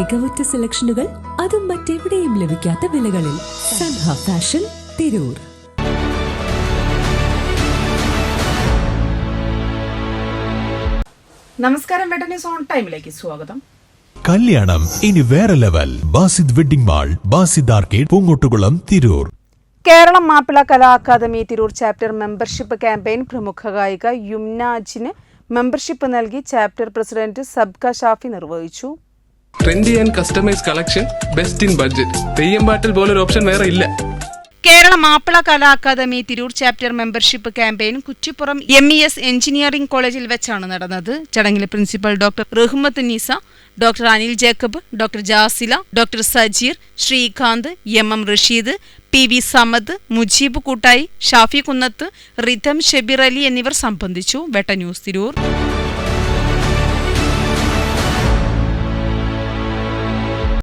മികവുറ്റ സെലക്ഷനുകൾ അതും മറ്റെവിടെയും ലഭിക്കാത്ത വിലകളിൽ സൻഹ ഫാഷൻ തിരൂർ. നമസ്കാരം വെട്ടന്യൂസ് ഓൺ ടൈമിലേക്ക് സ്വാഗതം. കല്യാണം ഇനി വേറെ level. Basid wedding mall Basid arcade Poongottukulam Tirur. Keralam Mappila Kala academy Tirur chapter membership campaign പ്രമുഖ ഗായിക യുംനാജിന് മെമ്പർഷിപ്പ് നൽകി ചാപ്റ്റർ പ്രസിഡന്റ് സബ്ക ഷാഫി നിർവഹിച്ചു. Trendy and customise collection best in budget Theyyam പാട്ടിൽ പോലൊരു ഓപ്ഷൻ വേറെ ഇല്ല. Kerala Mappila Kala academy Tirur chapter membership campaign Kuttippuram M E S engineering കോളേജിൽ വെച്ചാണ് നടന്നത്. ചടങ്ങിലെ principal doctor Rahmath Neesa doctor Anil Jacob doctor Jasila doctor Sajeer Sreekanth M M Rasheed P V Samad Mujeeb Koottayi Shafi Kunnath Ritham Shebir Ali എന്നിവർ സംബന്ധിച്ചു. വെട്ട news Tirur.